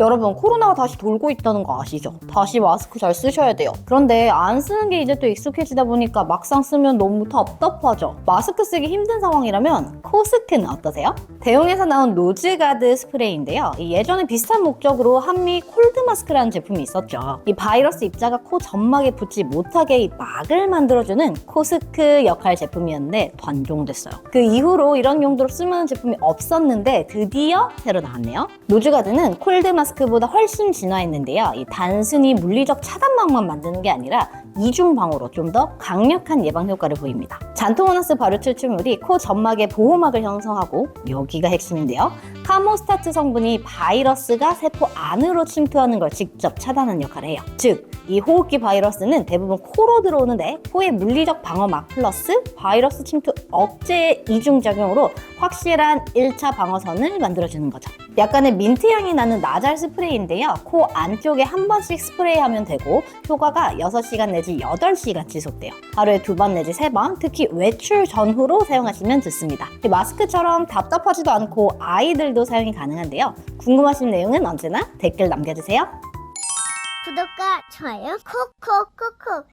여러분 코로나가 다시 돌고 있다는 거 아시죠? 다시 마스크 잘 쓰셔야 돼요. 그런데 안 쓰는 게 이제 또 익숙해지다 보니까 막상 쓰면 너무 답답하죠. 마스크 쓰기 힘든 상황이라면 코스크는 어떠세요? 대용에서 나온 노즈가드 스프레이인데요. 이 예전에 비슷한 목적으로 한미 콜드 마스크라는 제품이 있었죠. 이 바이러스 입자가 코 점막에 붙지 못하게 이 막을 만들어주는 코스크 역할 제품이었는데 단종됐어요. 그 이후로 이런 용도로 쓸만한 제품이 없었는데 드디어 새로 나왔네요. 노즈가드는 콜드 마스크 보다 훨씬 진화했는데요. 이 단순히 물리적 차단막만 만드는 게 아니라 이중 방어로 좀 더 강력한 예방 효과를 보입니다. 잔토모나스 발효 추출물이 코 점막의 보호막을 형성하고 여기가 핵심인데요. 카모스타트 성분이 바이러스가 세포 안으로 침투하는 걸 직접 차단하는 역할을 해요. 즉, 이 호흡기 바이러스는 대부분 코로 들어오는데 코의 물리적 방어막 플러스 바이러스 침투 억제의 이중작용으로 확실한 1차 방어선을 만들어주는 거죠. 약간의 민트 향이 나는 나잘 스프레이인데요. 코 안쪽에 한 번씩 스프레이하면 되고 효과가 6시간 내지 8시간 지속돼요. 하루에 두 번 내지 세 번, 특히 외출 전후로 사용하시면 좋습니다. 이 마스크처럼 답답하지도 않고 아이들도 사용이 가능한데요. 궁금하신 내용은 언제나 댓글 남겨주세요. 구독과 좋아요 콕콕콕콕